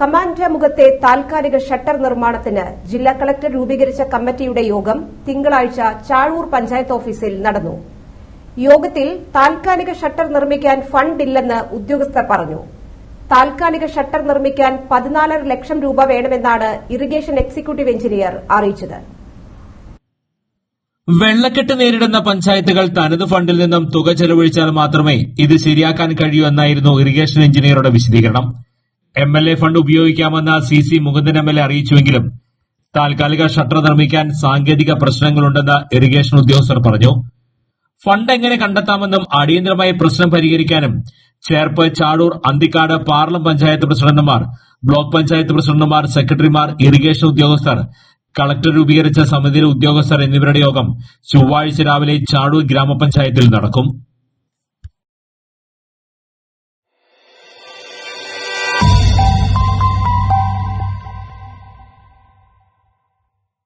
Command മുഖത്തെ താൽക്കാലിക shutter നിർമ്മാണത്തിന് ജില്ലാ കളക്ടർ രൂപീകരിച്ച കമ്മിറ്റിയുടെ യോഗം തിങ്കളാഴ്ച ചാഴൂർ പഞ്ചായത്ത് ഓഫീസിൽ നടന്നു. യോഗത്തിൽ താൽക്കാലിക ഷട്ടർ നിർമ്മിക്കാൻ ഫണ്ടില്ലെന്ന് ഉദ്യോഗസ്ഥർ പറഞ്ഞു. താൽക്കാലിക ഷട്ടർ നിർമ്മിക്കാൻ പതിനാലര ലക്ഷം രൂപ വേണമെന്നാണ് ഇറിഗേഷൻ എക്സിക്യൂട്ടീവ് എഞ്ചിനീയർ അറിയിച്ചത്. വെള്ളക്കെട്ട് നേരിടുന്ന പഞ്ചായത്തുകൾ തനത് ഫണ്ടിൽ നിന്നും തുക ചെലവഴിച്ചാൽ മാത്രമേ ഇത് ശരിയാക്കാൻ കഴിയൂ എന്നായിരുന്നു ഇറിഗേഷൻ എഞ്ചിനീയറുടെ വിശദീകരണം. എം എൽ എ ഫണ്ട് ഉപയോഗിക്കാമെന്ന് C C Mukundan M L A അറിയിച്ചുവെങ്കിലും താൽക്കാലിക ഷട്ടർ നിർമ്മിക്കാൻ സാങ്കേതിക പ്രശ്നങ്ങളുണ്ടെന്ന് ഇറിഗേഷൻ ഉദ്യോഗസ്ഥർ പറഞ്ഞു. ഫണ്ട് എങ്ങനെ കണ്ടെത്താമെന്നും അടിയന്തരമായി പ്രശ്നം പരിഹരിക്കാനും ചേർപ്പ് ചാടൂർ അന്തിക്കാട് പാർലം പഞ്ചായത്ത് പ്രസിഡന്റുമാർ ബ്ലോക്ക് പഞ്ചായത്ത് പ്രസിഡന്റുമാർ സെക്രട്ടറിമാർ ഇറിഗേഷൻ ഉദ്യോഗസ്ഥർ കളക്ടർ രൂപീകരിച്ച സമിതിയിലെ ഉദ്യോഗസ്ഥർ എന്നിവരുടെ യോഗം ചൊവ്വാഴ്ച രാവിലെ ചാടൂർ ഗ്രാമപഞ്ചായത്തിൽ നടക്കും.